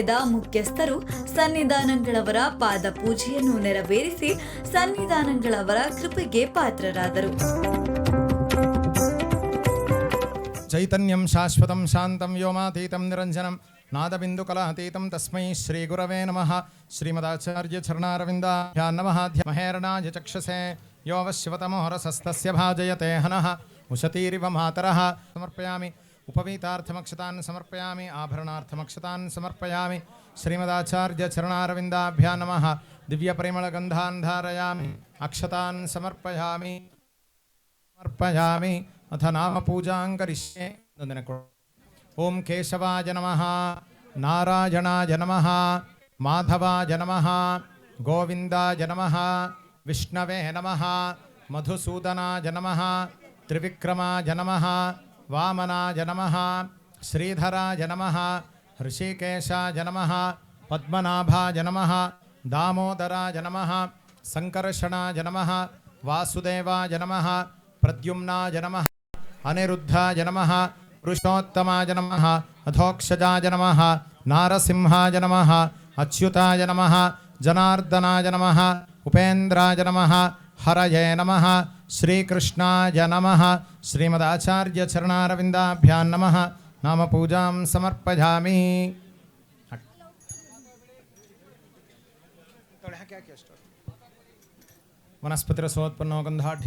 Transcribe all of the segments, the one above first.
ದೇವಾಲಯದ ಮುಖ್ಯಸ್ಥರು ಸನ್ನಿಧಾನಗಳವರ ಪಾದ ಪೂಜೆಯನ್ನು ನೆರವೇರಿಸಿ ಸನ್ನಿಧಾನಗಳವರ ಕೃಪೆಗೆ ಪಾತ್ರರಾದರು ಚೈತನ್ಯಂ ಶಾಶ್ವತಂ ಶಾಂತಂ ವ್ಯೋಮಾತೀತಂ ನಿರಂಜನಂ ನಾದಬಿಂದುಕಲಾತೀತಂ ತಸ್ಮೈ ಶ್ರೀಗುರವೇ ನಮಃ ಶ್ರೀಮದಾಚಾರ್ಯ ಚರಣಾರವಿಂದಾಭ್ಯಾ ನಮಃ ಧ್ಯವಹೇರಣಾಯ ಚಕ್ಷಸೆ ಯೋ ವಶ್ಯವತಮೋಹರಸಸ್ತಸ್ಯ ಭಾಜಯತೆ ಹನಃ ಉಶತೀರಿವ ಮಾತರಃ ಸಮರ್ಪಯಾಮಿ ಉಪವೀತಾರ್ಥಮಕ್ಷತಾನ್ ಸಮರ್ಪಯಾಮಿ ಆಭರಣಾರ್ಥಮಕ್ಷತಾನ್ ಸಮರ್ಪಯಾಮಿ ಶ್ರೀಮದಾಚಾರ್ಯ ಚರಣಾರವಿಂದಾಭ್ಯಾ ನಮಃ ದಿವ್ಯಪರಿಮಳಗಂಧಾನ್ ಧಾರಯಾಮಿ ಅಕ್ಷತಾನ್ ಸಮರ್ಪಯಾಮಿ ಸಮರ್ಪಯಾಮಿ ಅಥ ನಾಮ ಪೂಜಾಂ ಕರಿಷ್ಯೆ ಒಂದನೆ ಕೊಡು ಓಂ ಕೇಶವಾಯ ನಮಃ ನಾರಾಯಣಾಯ ನಮಃ ಮಾಧವಾಯ ನಮಃ ಗೋವಿಂದಾಯ ನಮಃ ವಿಷ್ಣವೇ ನಮಃ ಮಧುಸೂದನಾಯ ನಮಃ ತ್ರಿವಿಕ್ರಮಾಯ ನಮಃ ವಾಮನಾಯ ನಮಃ ಶ್ರೀಧರಾಯ ನಮಃ ಹೃಷಿಕೇಶಾಯ ನಮಃ ಪದ್ಮನಾಭಾಯ ನಮಃ ದಾಮೋದರಾಯ ನಮಃ ಸಂಕರ್ಷಣಾಯ ನಮಃ ವಾಸುದೇವಾಯ ನಮಃ ಪ್ರದ್ಯುಮ್ನಾಯ ನಮಃ ಅನಿರುದ್ಧಾಯ ನಮಃ ಪುರುಷೋತ್ತಮಾಯ ನಮಃ ಅಧೋಕ್ಷಜಾಯ ನಮಃ ನಾರಸಿಂಹಾಯ ನಮಃ ಅಚ್ಯುತಾಯ ನಮಃ ಜನಾರ್ದನಾಯ ನಮಃ श्रीकृष्णाय नमः। श्रीमदाचार्यचरणारविन्दाभ्यां नमः। नाम नामपूजां समर्पयामि। वनस्पतिरसोत्पन्नो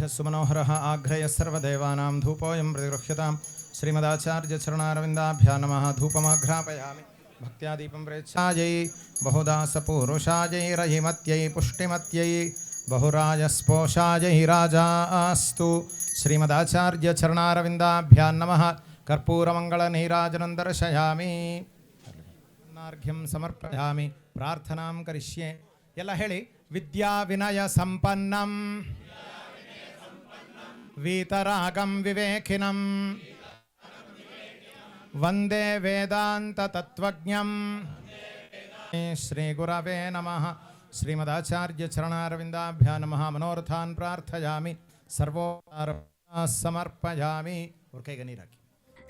सुमनोहरः आग्रयः सर्वदेवानां धूपोऽयं प्रतिगृह्यतां। श्रीमदाचार्यचरणारविन्दाभ्या नमः। धूपमाघ्रापयामि। भक्त्यादीपं प्रेच्छायै। बहुदासपूरुषायै रहिमत्यै, पुष्टिमत्यै। బహురాజస్పోషాయ హిరాజాస్తు శ్రీమదాచార్య చరణారవిందాభ్యాన్ నమ. కర్పూరమంగళనీరాజనం దర్శయామి నార్ఘ్యం సమర్పయామి. ప్రార్థనాం కరిష్యే. ಎಲ್ಲ ಹೇಳಿ? ವಿದ್ಯಾ ವಿನಯ ಸಂಪನ್ನಂ ವೀತರಾಗಂ ವಿವೇಕಿನಂ ವಂದೇ ವೇದಾಂತ ತತ್ವಜ್ಞಂ ಶ್ರೀ ಗುರವೇ ನಮಃ ಶ್ರೀಮದಾಚಾರ್ಯ ಚರಣಾರವಿಂದಾಭ್ಯ ನಮಃ ಮನೋರಥಾನ್ ಪ್ರಾರ್ಥಯಾಮಿ ಸರ್ವೋಪಾರ ಸಮರ್ಪಯಾಮಿ ಕೈಗೆ ನೀರು ಹಾಕಿ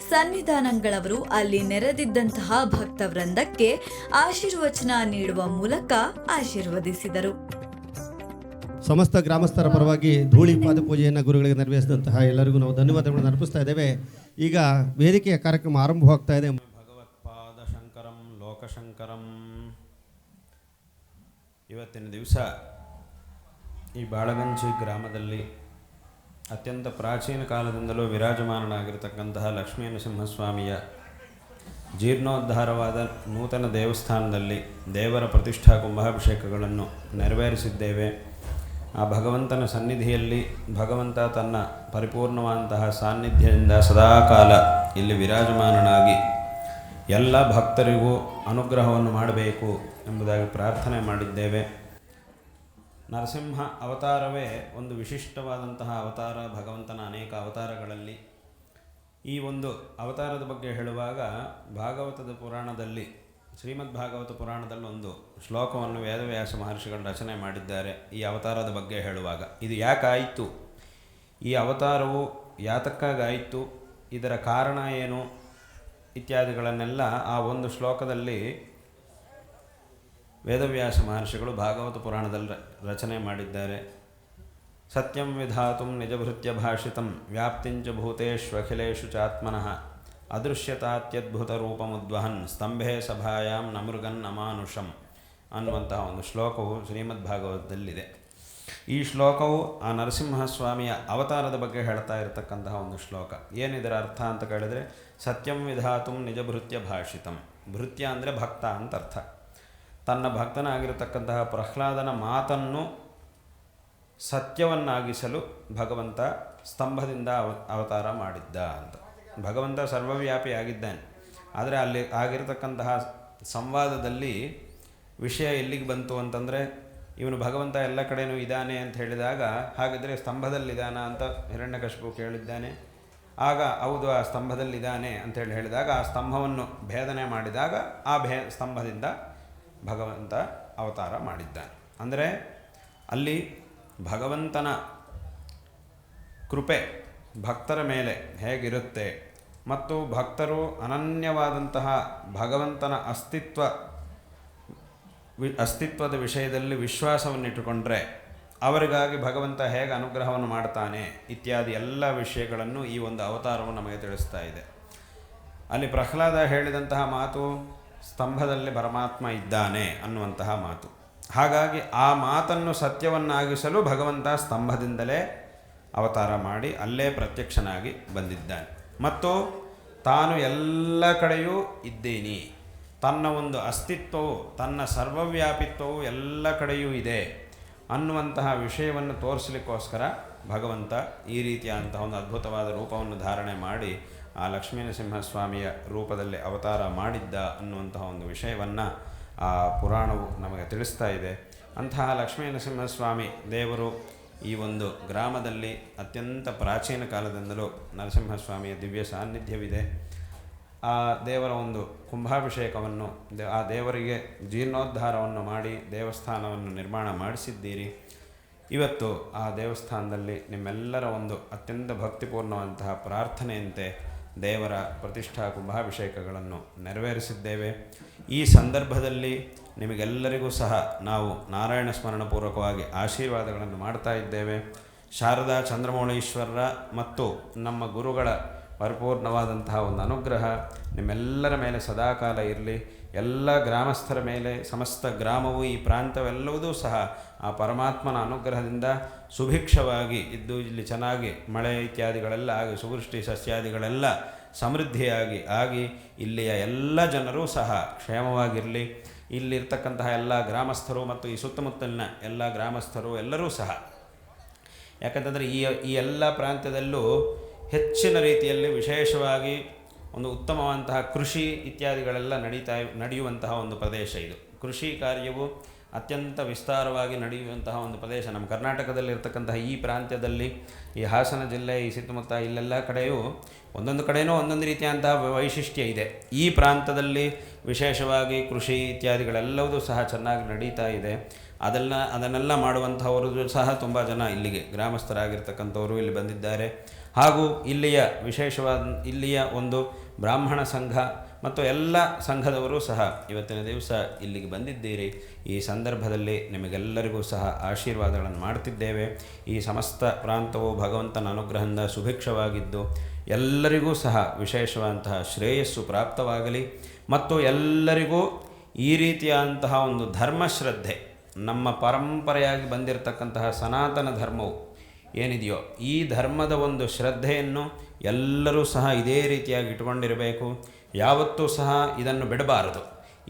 ಸನ್ನಿಧಾನಗಳವರು ಅಲ್ಲಿ ನೆರೆದಿದ್ದಂತಹ ಭಕ್ತ ವೃಂದಕ್ಕೆ ಆಶೀರ್ವಚನ ನೀಡುವ ಮೂಲಕ ಆಶೀರ್ವದಿಸಿದರು. ಸಮಸ್ತ ಗ್ರಾಮಸ್ಥರ ಪರವಾಗಿ ಧೂಳಿ ಪಾದ ಪೂಜೆಯನ್ನು ಗುರುಗಳಿಗೆ ನೆರವೇರಿಸಿದಂತಹ ಎಲ್ಲರಿಗೂ ನಾವು ಧನ್ಯವಾದಗಳನ್ನು ಅರ್ಪಿಸ್ತಾ ಇದ್ದೇವೆ. ಈಗ ವೇದಿಕೆಯ ಕಾರ್ಯಕ್ರಮ ಆರಂಭವಾಗ್ತಾ ಇದೆ. ಭಗವತ್ಪಾದ ಶಂಕರಂ ಲೋಕಶಂಕರಂ. ಇವತ್ತಿನ ದಿವಸ ಈ ಬಾಳಗಂಜಿ ಗ್ರಾಮದಲ್ಲಿ ಅತ್ಯಂತ ಪ್ರಾಚೀನ ಕಾಲದಿಂದಲೂ ವಿರಾಜಮಾನನಾಗಿರತಕ್ಕಂತಹ ಲಕ್ಷ್ಮೀ ನರಸಿಂಹಸ್ವಾಮಿಯ ಜೀರ್ಣೋದ್ಧಾರವಾದ ನೂತನ ದೇವಸ್ಥಾನದಲ್ಲಿ ದೇವರ ಪ್ರತಿಷ್ಠಾ ಕುಂಭಾಭಿಷೇಕಗಳನ್ನು ನೆರವೇರಿಸಿದ್ದೇವೆ. ಆ ಭಗವಂತನ ಸನ್ನಿಧಿಯಲ್ಲಿ ಭಗವಂತ ತನ್ನ ಪರಿಪೂರ್ಣವಾದಂತಹ ಸಾನ್ನಿಧ್ಯದಿಂದ ಸದಾಕಾಲ ಇಲ್ಲಿ ವಿರಾಜಮಾನನಾಗಿ ಎಲ್ಲ ಭಕ್ತರಿಗೂ ಅನುಗ್ರಹವನ್ನು ಮಾಡಬೇಕು ಎಂಬುದಾಗಿ ಪ್ರಾರ್ಥನೆ ಮಾಡಿದ್ದೇವೆ. ನರಸಿಂಹ ಅವತಾರವೇ ಒಂದು ವಿಶಿಷ್ಟವಾದಂತಹ ಅವತಾರ, ಭಗವಂತನ ಅನೇಕ ಅವತಾರಗಳಲ್ಲಿ. ಈ ಒಂದು ಅವತಾರದ ಬಗ್ಗೆ ಹೇಳುವಾಗ ಭಾಗವತದ ಪುರಾಣದಲ್ಲಿ, ಶ್ರೀಮದ್ ಭಾಗವತ ಪುರಾಣದಲ್ಲಿ ಒಂದು ಶ್ಲೋಕವನ್ನು ವೇದವ್ಯಾಸ ಮಹರ್ಷಿಗಳು ರಚನೆ ಮಾಡಿದ್ದಾರೆ ಈ ಅವತಾರದ ಬಗ್ಗೆ ಹೇಳುವಾಗ. ಇದು ಯಾಕಾಯಿತು? ಈ ಅವತಾರವು ಯಾತಕ್ಕಾಗಾಯಿತು ಇದರ ಕಾರಣ ಏನು? ಇತ್ಯಾದಿಗಳನ್ನೆಲ್ಲ ಆ ಒಂದು ಶ್ಲೋಕದಲ್ಲಿ ವೇದವ್ಯಾಸ ಮಹರ್ಷಿಗಳು ಭಾಗವತ ಪುರಾಣದಲ್ಲಿ ರಚನೆ ಮಾಡಿದ್ದಾರೆ. ಸತ್ಯಂ ವಿಧಾತುಂ ನಿಜಭೃತ್ಯ ಭಾಷಿತಂ ವ್ಯಾಪ್ತಿಂಚ ಭೂತೇಷ್ವಖಿಲೇಶು ಚಾತ್ಮನಃ ಅದೃಶ್ಯತಾತ್ಯದ್ಭುತ ರೂಪಮುದ್ವಹನ್ ಸ್ತಂಭೆ ಸಭಾಯಾಂ ನಮೃಗನ್ ಅಮಾನುಷಂ ಅನ್ನುವಂತಹ ಒಂದು ಶ್ಲೋಕವು ಶ್ರೀಮದ್ ಭಾಗವತದಲ್ಲಿದೆ ಈ ಶ್ಲೋಕವು ಆ ನರಸಿಂಹಸ್ವಾಮಿಯ ಅವತಾರದ ಬಗ್ಗೆ ಹೇಳ್ತಾ ಇರತಕ್ಕಂತಹ ಒಂದು ಶ್ಲೋಕ. ಏನಿದರ ಅರ್ಥ ಅಂತ ಕೇಳಿದರೆ, ಸತ್ಯಂ ವಿಧಾತುಂ ನಿಜಭೃತ್ಯ ಭಾಷಿತಂ. ಭೃತ್ಯ ಅಂದರೆ ಭಕ್ತ ಅಂತ ಅರ್ಥ ತನ್ನ ಭಕ್ತನಾಗಿರತಕ್ಕಂತಹ ಪ್ರಹ್ಲಾದನ ಮಾತನ್ನು ಸತ್ಯವನ್ನಾಗಿಸಲು ಭಗವಂತ ಸ್ತಂಭದಿಂದ ಅವ, ಅವತಾರ ಮಾಡಿದ್ದ ಅಂತ. ಭಗವಂತ ಸರ್ವವ್ಯಾಪಿ ಆಗಿದ್ದಾನೆ. ಆದರೆ ಅಲ್ಲಿ ಆಗಿರತಕ್ಕಂತಹ ಸಂವಾದದಲ್ಲಿ ವಿಷಯ ಎಲ್ಲಿಗೆ ಬಂತು ಅಂತಂದರೆ ಇವನು ಭಗವಂತ ಎಲ್ಲ ಕಡೆಯೂ ಇದ್ದಾನೆ ಅಂತ ಹೇಳಿದಾಗ, ಹಾಗಿದ್ರೆ ಸ್ತಂಭದಲ್ಲಿದ್ದಾನ ಅಂತ ಹಿರಣ್ಯಕಶಿಪು ಕೇಳಿದ್ದಾನೆ. ಆಗ ಹೌದು, ಆ ಸ್ತಂಭದಲ್ಲಿದ್ದಾನೆ ಅಂತೇಳಿ ಹೇಳಿದಾಗ, ಆ ಸ್ತಂಭವನ್ನು ಭೇದನೆ ಮಾಡಿದಾಗ ಆ ಭೇ, ಸ್ತಂಭದಿಂದ ಭಗವಂತ ಅವತಾರ ಮಾಡಿದ್ದಾನೆ. ಅಂದರೆ ಅಲ್ಲಿ ಭಗವಂತನ ಕೃಪೆ ಭಕ್ತರ ಮೇಲೆ ಹೇಗಿರುತ್ತೆ ಮತ್ತು ಭಕ್ತರು ಅನನ್ಯವಾದಂತಹ ಭಗವಂತನ ಅಸ್ತಿತ್ವ ವಿ ಅಸ್ತಿತ್ವದ ವಿಷಯದಲ್ಲಿ ವಿಶ್ವಾಸವನ್ನಿಟ್ಟುಕೊಂಡ್ರೆ ಅವರಿಗಾಗಿ ಭಗವಂತ ಹೇಗೆ ಅನುಗ್ರಹವನ್ನು ಮಾಡ್ತಾನೆ ಇತ್ಯಾದಿ ಎಲ್ಲ ವಿಷಯಗಳನ್ನು ಈ ಒಂದು ಅವತಾರವು ನಮಗೆ ತಿಳಿಸ್ತಾ ಇದೆ. ಅಲ್ಲಿ ಪ್ರಹ್ಲಾದ ಹೇಳಿದಂತಹ ಮಾತು, ಸ್ತಂಭದಲ್ಲಿ ಪರಮಾತ್ಮ ಇದ್ದಾನೆ ಅನ್ನುವಂತಹ ಮಾತು. ಹಾಗಾಗಿ ಆ ಮಾತನ್ನು ಸತ್ಯವನ್ನಾಗಿಸಲು ಭಗವಂತ ಸ್ತಂಭದಿಂದಲೇ ಅವತಾರ ಮಾಡಿ ಅಲ್ಲೇ ಪ್ರತ್ಯಕ್ಷನಾಗಿ ಬಂದಿದ್ದಾನೆ. ಮತ್ತು ತಾನು ಎಲ್ಲ ಕಡೆಯೂ ಇದ್ದೀನಿ. ತನ್ನ ಒಂದು ಅಸ್ತಿತ್ವವು, ತನ್ನ ಸರ್ವವ್ಯಾಪಿತ್ವವು ಎಲ್ಲ ಕಡೆಯೂ ಇದೆ ಅನ್ನುವಂತಹ ವಿಷಯವನ್ನು ತೋರಿಸಲಿಕ್ಕೋಸ್ಕರ ಭಗವಂತ ಈ ರೀತಿಯಾದಂತಹ ಒಂದು ಅದ್ಭುತವಾದ ರೂಪವನ್ನು ಧಾರಣೆ ಮಾಡಿ ಆ ಲಕ್ಷ್ಮೀನರಸಿಂಹಸ್ವಾಮಿಯ ರೂಪದಲ್ಲಿ ಅವತಾರ ಮಾಡಿದ್ದ ಅನ್ನುವಂತಹ ಒಂದು ವಿಷಯವನ್ನು ಆ ಪುರಾಣವು ನಮಗೆ ತಿಳಿಸ್ತಾ ಇದೆ. ಅಂತಹ ಲಕ್ಷ್ಮೀನರಸಿಂಹಸ್ವಾಮಿ ದೇವರು ಈ ಒಂದು ಗ್ರಾಮದಲ್ಲಿ ಅತ್ಯಂತ ಪ್ರಾಚೀನ ಕಾಲದಿಂದಲೂ ನರಸಿಂಹಸ್ವಾಮಿಯ ದಿವ್ಯ ಸಾನ್ನಿಧ್ಯವಿದೆ. ಆ ದೇವರ ಒಂದು ಕುಂಭಾಭಿಷೇಕವನ್ನು ಆ ದೇವರಿಗೆ ಜೀರ್ಣೋದ್ಧಾರವನ್ನು ಮಾಡಿ ದೇವಸ್ಥಾನವನ್ನು ನಿರ್ಮಾಣ ಮಾಡಿಸಿದ್ದೀರಿ. ಇವತ್ತು ಆ ದೇವಸ್ಥಾನದಲ್ಲಿ ನಿಮ್ಮೆಲ್ಲರ ಒಂದು ಅತ್ಯಂತ ಭಕ್ತಿಪೂರ್ಣವಂತಹ ಪ್ರಾರ್ಥನೆಯಂತೆ ದೇವರ ಪ್ರತಿಷ್ಠಾ ಕುಂಭಾಭಿಷೇಕಗಳನ್ನು ನೆರವೇರಿಸಿದ್ದೇವೆ. ಈ ಸಂದರ್ಭದಲ್ಲಿ ನಿಮಗೆಲ್ಲರಿಗೂ ಸಹ ನಾವು ನಾರಾಯಣ ಸ್ಮರಣಪೂರ್ವಕವಾಗಿ ಆಶೀರ್ವಾದಗಳನ್ನು ಮಾಡ್ತಾ ಇದ್ದೇವೆ. ಶಾರದಾ ಚಂದ್ರಮೌಳೀಶ್ವರರ ಮತ್ತು ನಮ್ಮ ಗುರುಗಳ ಪರಿಪೂರ್ಣವಾದಂತಹ ಒಂದು ಅನುಗ್ರಹ ನಿಮ್ಮೆಲ್ಲರ ಮೇಲೆ ಸದಾಕಾಲ ಇರಲಿ. ಎಲ್ಲ ಗ್ರಾಮಸ್ಥರ ಮೇಲೆ, ಸಮಸ್ತ ಗ್ರಾಮವು, ಈ ಪ್ರಾಂತವೆಲ್ಲವುದೂ ಸಹ ಆ ಪರಮಾತ್ಮನ ಅನುಗ್ರಹದಿಂದ ಸುಭಿಕ್ಷವಾಗಿ ಇದ್ದು, ಇಲ್ಲಿ ಚೆನ್ನಾಗಿ ಮಳೆ ಇತ್ಯಾದಿಗಳೆಲ್ಲ ಆಗಿ, ಸುವೃಷ್ಟಿ ಸಸ್ಯಾದಿಗಳೆಲ್ಲ ಸಮೃದ್ಧಿಯಾಗಿ ಆಗಿ, ಇಲ್ಲಿಯ ಎಲ್ಲ ಜನರೂ ಸಹ ಕ್ಷೇಮವಾಗಿರಲಿ. ಇಲ್ಲಿರ್ತಕ್ಕಂತಹ ಎಲ್ಲ ಗ್ರಾಮಸ್ಥರು ಮತ್ತು ಈ ಸುತ್ತಮುತ್ತಲಿನ ಎಲ್ಲ ಗ್ರಾಮಸ್ಥರು ಎಲ್ಲರೂ ಸಹ. ಯಾಕಂತಂದರೆ ಈ ಈ ಎಲ್ಲ ಪ್ರಾಂತ್ಯದಲ್ಲೂ ಹೆಚ್ಚಿನ ರೀತಿಯಲ್ಲಿ ವಿಶೇಷವಾಗಿ ಒಂದು ಉತ್ತಮವಂತಹ ಕೃಷಿ ಇತ್ಯಾದಿಗಳೆಲ್ಲ ನಡೀತಾ ನಡೆಯುವಂತಹ ಒಂದು ಪ್ರದೇಶ ಇದು. ಕೃಷಿ ಕಾರ್ಯವು ಅತ್ಯಂತ ವಿಸ್ತಾರವಾಗಿ ನಡೆಯುವಂತಹ ಒಂದು ಪ್ರದೇಶ. ನಮ್ಮ ಕರ್ನಾಟಕದಲ್ಲಿರ್ತಕ್ಕಂತಹ ಈ ಪ್ರಾಂತ್ಯದಲ್ಲಿ, ಈ ಹಾಸನ ಜಿಲ್ಲೆ, ಈ ಸುತ್ತಮುತ್ತ ಇಲ್ಲೆಲ್ಲ ಕಡೆಯೂ ಒಂದೊಂದು ಕಡೆಯೂ ಒಂದೊಂದು ರೀತಿಯಾದಂತಹ ವೈಶಿಷ್ಟ್ಯ ಇದೆ. ಈ ಪ್ರಾಂತದಲ್ಲಿ ವಿಶೇಷವಾಗಿ ಕೃಷಿ ಇತ್ಯಾದಿಗಳೆಲ್ಲವೂ ಸಹ ಚೆನ್ನಾಗಿ ನಡೀತಾ ಇದೆ. ಅದೆಲ್ಲ, ಅದನ್ನೆಲ್ಲ ಮಾಡುವಂಥವರು ಸಹ ತುಂಬ ಜನ ಇಲ್ಲಿಗೆ. ಗ್ರಾಮಸ್ಥರಾಗಿರ್ತಕ್ಕಂಥವರು ಇಲ್ಲಿ ಬಂದಿದ್ದಾರೆ. ಹಾಗೂ ಇಲ್ಲಿಯ ವಿಶೇಷವಾದ, ಇಲ್ಲಿಯ ಒಂದು ಬ್ರಾಹ್ಮಣ ಸಂಘ ಮತ್ತು ಎಲ್ಲ ಸಂಘದವರು ಸಹ ಇವತ್ತಿನ ದಿವಸ ಇಲ್ಲಿಗೆ ಬಂದಿದ್ದೀರಿ. ಈ ಸಂದರ್ಭದಲ್ಲಿ ನಿಮಗೆಲ್ಲರಿಗೂ ಸಹ ಆಶೀರ್ವಾದಗಳನ್ನು ಮಾಡ್ತಿದ್ದೇವೆ. ಈ ಸಮಸ್ತ ಪ್ರಾಂತವು ಭಗವಂತನ ಅನುಗ್ರಹದಿಂದ ಸುಭಿಕ್ಷವಾಗಿದ್ದು, ಎಲ್ಲರಿಗೂ ಸಹ ವಿಶೇಷವಾದಂತಹ ಶ್ರೇಯಸ್ಸು ಪ್ರಾಪ್ತವಾಗಲಿ. ಮತ್ತು ಎಲ್ಲರಿಗೂ ಈ ರೀತಿಯಾದಂತಹ ಒಂದು ಧರ್ಮಶ್ರದ್ಧೆ, ನಮ್ಮ ಪರಂಪರೆಯಾಗಿ ಬಂದಿರತಕ್ಕಂತಹ ಸನಾತನ ಧರ್ಮವು ಏನಿದೆಯೋ ಈ ಧರ್ಮದ ಒಂದು ಶ್ರದ್ಧೆಯನ್ನು ಎಲ್ಲರೂ ಸಹ ಇದೇ ರೀತಿಯಾಗಿ ಇಟ್ಕೊಂಡಿರಬೇಕು ಯಾವತ್ತೂ ಸಹ ಇದನ್ನು ಬಿಡಬಾರದು.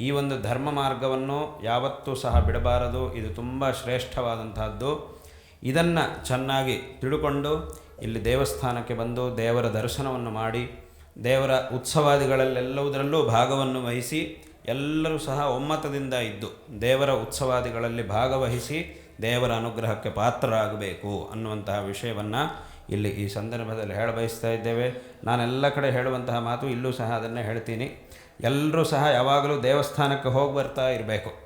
ಈ ಒಂದು ಧರ್ಮ ಮಾರ್ಗವನ್ನು ಯಾವತ್ತೂ ಸಹ ಬಿಡಬಾರದು. ಇದು ತುಂಬ ಶ್ರೇಷ್ಠವಾದಂತಹದ್ದು ಇದನ್ನು ಚೆನ್ನಾಗಿ ತಿಳ್ಕೊಂಡು ಇಲ್ಲಿ ದೇವಸ್ಥಾನಕ್ಕೆ ಬಂದು ದೇವರ ದರ್ಶನವನ್ನು ಮಾಡಿ, ದೇವರ ಉತ್ಸವಾದಿಗಳಲ್ಲೆಲ್ಲವುದರಲ್ಲೂ ಭಾಗವನ್ನು ವಹಿಸಿ, ಎಲ್ಲರೂ ಸಹ ಒಮ್ಮತದಿಂದ ಇದ್ದು ದೇವರ ಉತ್ಸವಾದಿಗಳಲ್ಲಿ ಭಾಗವಹಿಸಿ ದೇವರ ಅನುಗ್ರಹಕ್ಕೆ ಪಾತ್ರರಾಗಬೇಕು ಅನ್ನುವಂತಹ ವಿಷಯವನ್ನು ಇಲ್ಲಿ ಈ ಸಂದರ್ಭದಲ್ಲಿ ಹೇಳ ಬಯಸ್ತಾ ಇದ್ದೇವೆ. ನಾನೆಲ್ಲ ಕಡೆ ಹೇಳುವಂತಹ ಮಾತು ಇಲ್ಲೂ ಸಹ ಅದನ್ನೇ ಹೇಳ್ತೀನಿ. ಎಲ್ಲರೂ ಸಹ ಯಾವಾಗಲೂ ದೇವಸ್ಥಾನಕ್ಕೆ ಹೋಗಿ ಬರ್ತಾ ಇರಬೇಕು.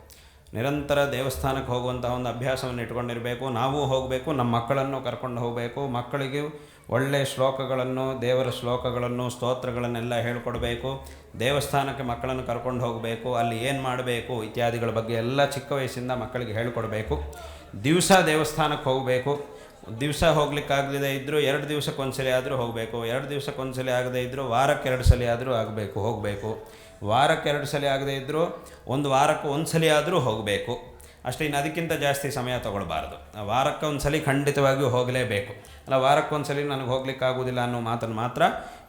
ನಿರಂತರ ದೇವಸ್ಥಾನಕ್ಕೆ ಹೋಗುವಂತಹ ಒಂದು ಅಭ್ಯಾಸವನ್ನು ಇಟ್ಕೊಂಡಿರಬೇಕು. ನಾವು ಹೋಗಬೇಕು, ನಮ್ಮ ಮಕ್ಕಳನ್ನು ಕರ್ಕೊಂಡು ಹೋಗಬೇಕು, ಮಕ್ಕಳಿಗೆ ಒಳ್ಳೆಯ ಶ್ಲೋಕಗಳನ್ನು, ದೇವರ ಶ್ಲೋಕಗಳನ್ನು, ಸ್ತೋತ್ರಗಳನ್ನೆಲ್ಲ ಹೇಳ್ಕೊಡ್ಬೇಕು. ದೇವಸ್ಥಾನಕ್ಕೆ ಮಕ್ಕಳನ್ನು ಕರ್ಕೊಂಡು ಹೋಗಬೇಕು, ಅಲ್ಲಿ ಏನು ಮಾಡಬೇಕು ಇತ್ಯಾದಿಗಳ ಬಗ್ಗೆ ಎಲ್ಲ ಚಿಕ್ಕ ವಯಸ್ಸಿಂದ ಮಕ್ಕಳಿಗೆ ಹೇಳಿಕೊಡಬೇಕು. ದಿವಸ ದೇವಸ್ಥಾನಕ್ಕೆ ಹೋಗಬೇಕು. ದಿವಸ ಹೋಗ್ಲಿಕ್ಕಾಗದೇ ಇದ್ದರೂ ಎರಡು ದಿವಸಕ್ಕೊಂದ್ಸಲಿ ಆದರೂ ಹೋಗಬೇಕು. ಎರಡು ದಿವಸಕ್ಕೊಂದ್ಸಲಿ ಆಗದೇ ಇದ್ದರೂ ವಾರಕ್ಕೆ ಎರಡು ಸಲ ಆದರೂ ಆಗಬೇಕು, ಹೋಗಬೇಕು. ವಾರಕ್ಕೆ ಎರಡು ಸಲ ಆಗದೇ ಇದ್ದರೂ ಒಂದು ವಾರಕ್ಕೆ ಒಂದು ಸಲ ಆದರೂ ಹೋಗಬೇಕು. ಅಷ್ಟೇ ಇನ್ನು ಅದಕ್ಕಿಂತ ಜಾಸ್ತಿ ಸಮಯ ತೊಗೊಳ್ಬಾರ್ದು. ವಾರಕ್ಕೆ ಒಂದು ಸಲ ಖಂಡಿತವಾಗಿಯೂ ಹೋಗಲೇಬೇಕು. ಅಲ್ಲ ವಾರಕ್ಕೆ ಒಂದು ಸಲ ನನಗೆ ಹೋಗ್ಲಿಕ್ಕಾಗೋದಿಲ್ಲ ಅನ್ನೋ ಮಾತನ್ನು ಮಾತ್ರ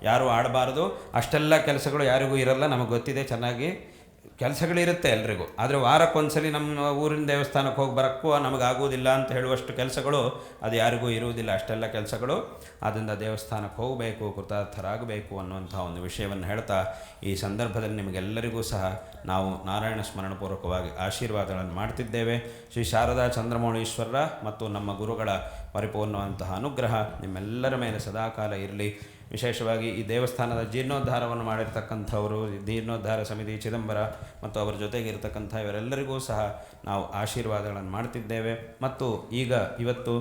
ಯಾರೂ ಆಡಬಾರ್ದು. ಅಷ್ಟೆಲ್ಲ ಕೆಲಸಗಳು ಯಾರಿಗೂ ಇರಲ್ಲ, ನಮಗೆ ಗೊತ್ತಿದೆ, ಚೆನ್ನಾಗಿ ಕೆಲಸಗಳಿರುತ್ತೆ ಎಲ್ರಿಗೂ. ಆದರೆ ವಾರಕ್ಕೊಂದ್ಸಲಿ ನಮ್ಮ ಊರಿನ ದೇವಸ್ಥಾನಕ್ಕೆ ಹೋಗಿ ಬರೋಕ್ಕೂ ನಮಗಾಗೋದಿಲ್ಲ ಅಂತ ಹೇಳುವಷ್ಟು ಕೆಲಸಗಳು ಅದು ಯಾರಿಗೂ ಇರುವುದಿಲ್ಲ. ಅಷ್ಟೆಲ್ಲ ಕೆಲಸಗಳು ಆದ್ದರಿಂದ ದೇವಸ್ಥಾನಕ್ಕೆ ಹೋಗಬೇಕು, ಕೃತಾರ್ಥರಾಗಬೇಕು ಅನ್ನುವಂಥ ಒಂದು ವಿಷಯವನ್ನು ಹೇಳ್ತಾ ಈ ಸಂದರ್ಭದಲ್ಲಿ ನಿಮಗೆಲ್ಲರಿಗೂ ಸಹ ನಾವು ನಾರಾಯಣ ಸ್ಮರಣಪೂರ್ವಕವಾಗಿ ಆಶೀರ್ವಾದಗಳನ್ನು ಮಾಡ್ತಿದ್ದೇವೆ. ಶ್ರೀ ಶಾರದಾ ಚಂದ್ರಮೌಳೀಶ್ವರರ ಮತ್ತು ನಮ್ಮ ಗುರುಗಳ ಪರಿಪೂರ್ಣವಂತಹ ಅನುಗ್ರಹ ನಿಮ್ಮೆಲ್ಲರ ಮೇಲೆ ಸದಾಕಾಲ ಇರಲಿ. ವಿಶೇಷವಾಗಿ ಈ ದೇವಸ್ಥಾನದ ಜೀರ್ಣೋದ್ಧಾರವನ್ನು ಮಾಡಿರ್ತಕ್ಕಂಥವರು ಜೀರ್ಣೋದ್ಧಾರ ಸಮಿತಿ ಚಿದಂಬರ ಮತ್ತು ಅವರ ಜೊತೆಗೆ ಇರತಕ್ಕಂಥ ಇವರೆಲ್ಲರಿಗೂ ಸಹ ನಾವು ಆಶೀರ್ವಾದಗಳನ್ನು ಮಾಡ್ತಿದ್ದೇವೆ. ಮತ್ತು ಈಗ ಇವತ್ತು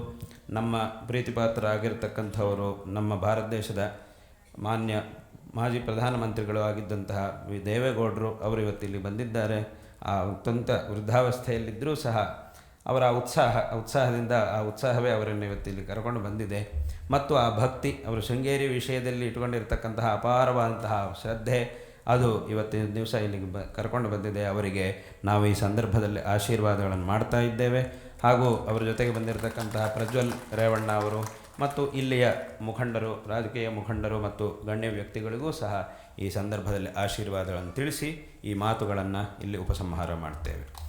ನಮ್ಮ ಪ್ರೀತಿಪಾತ್ರರಾಗಿರ್ತಕ್ಕಂಥವರು ನಮ್ಮ ಭಾರತ ದೇಶದ ಮಾನ್ಯ ಮಾಜಿ ಪ್ರಧಾನಮಂತ್ರಿಗಳು ಆಗಿದ್ದಂತಹ ದೇವೇಗೌಡರು ಅವರು ಇವತ್ತು ಇಲ್ಲಿ ಬಂದಿದ್ದಾರೆ. ಆ ಅತ್ಯಂತ ವೃದ್ಧಾವಸ್ಥೆಯಲ್ಲಿದ್ದರೂ ಸಹ ಅವರ ಉತ್ಸಾಹ, ಉತ್ಸಾಹದಿಂದ ಆ ಉತ್ಸಾಹವೇ ಅವರನ್ನು ಇವತ್ತಿಲ್ಲಿ ಕರ್ಕೊಂಡು ಬಂದಿದೆ. ಮತ್ತು ಆ ಭಕ್ತಿ ಅವರು ಶೃಂಗೇರಿ ವಿಷಯದಲ್ಲಿ ಇಟ್ಕೊಂಡಿರ್ತಕ್ಕಂತಹ ಅಪಾರವಾದಂತಹ ಶ್ರದ್ಧೆ, ಅದು ಇವತ್ತಿನ ದಿವಸ ಇಲ್ಲಿಗೆ ಬ, ಕರ್ಕೊಂಡು ಬಂದಿದೆ. ಅವರಿಗೆ ನಾವು ಈ ಸಂದರ್ಭದಲ್ಲಿ ಆಶೀರ್ವಾದಗಳನ್ನು ಮಾಡ್ತಾ ಇದ್ದೇವೆ. ಹಾಗೂ ಅವರ ಜೊತೆಗೆ ಬಂದಿರತಕ್ಕಂತಹ ಪ್ರಜ್ವಲ್ ರೇವಣ್ಣ ಅವರು ಮತ್ತು ಇಲ್ಲಿಯ ಮುಖಂಡರು, ರಾಜಕೀಯ ಮುಖಂಡರು ಮತ್ತು ಗಣ್ಯ ವ್ಯಕ್ತಿಗಳಿಗೂ ಸಹ ಈ ಸಂದರ್ಭದಲ್ಲಿ ಆಶೀರ್ವಾದಗಳನ್ನು ತಿಳಿಸಿ ಈ ಮಾತುಗಳನ್ನು ಇಲ್ಲಿ ಉಪಸಂಹಾರ ಮಾಡ್ತೇವೆ.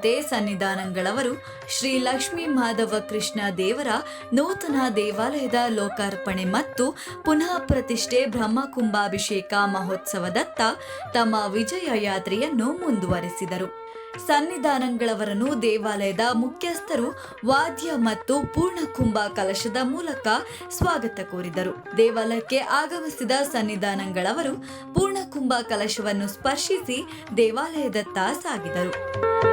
ಮುಂದುವರೆದಂತೆ ಸನ್ನಿಧಾನಗಳವರು ಶ್ರೀ ಲಕ್ಷ್ಮೀ ಮಾಧವ ಕೃಷ್ಣ ದೇವರ ನೂತನ ದೇವಾಲಯದ ಲೋಕಾರ್ಪಣೆ ಮತ್ತು ಪುನಃ ಪ್ರತಿಷ್ಠೆ ಬ್ರಹ್ಮಕುಂಭಾಭಿಷೇಕ ಮಹೋತ್ಸವದತ್ತ ತಮ್ಮ ವಿಜಯ ಯಾತ್ರೆಯನ್ನು ಮುಂದುವರೆಸಿದರು. ಸನ್ನಿಧಾನಂಗಳವರನ್ನು ದೇವಾಲಯದ ಮುಖ್ಯಸ್ಥರು ವಾದ್ಯ ಮತ್ತು ಪೂರ್ಣಕುಂಭ ಕಲಶದ ಮೂಲಕ ಸ್ವಾಗತ ಕೋರಿದರು. ದೇವಾಲಯಕ್ಕೆ ಆಗಮಿಸಿದ ಸನ್ನಿಧಾನಗಳವರು ಪೂರ್ಣಕುಂಭ ಕಲಶವನ್ನು ಸ್ಪರ್ಶಿಸಿ ದೇವಾಲಯದತ್ತ ಸಾಗಿದರು.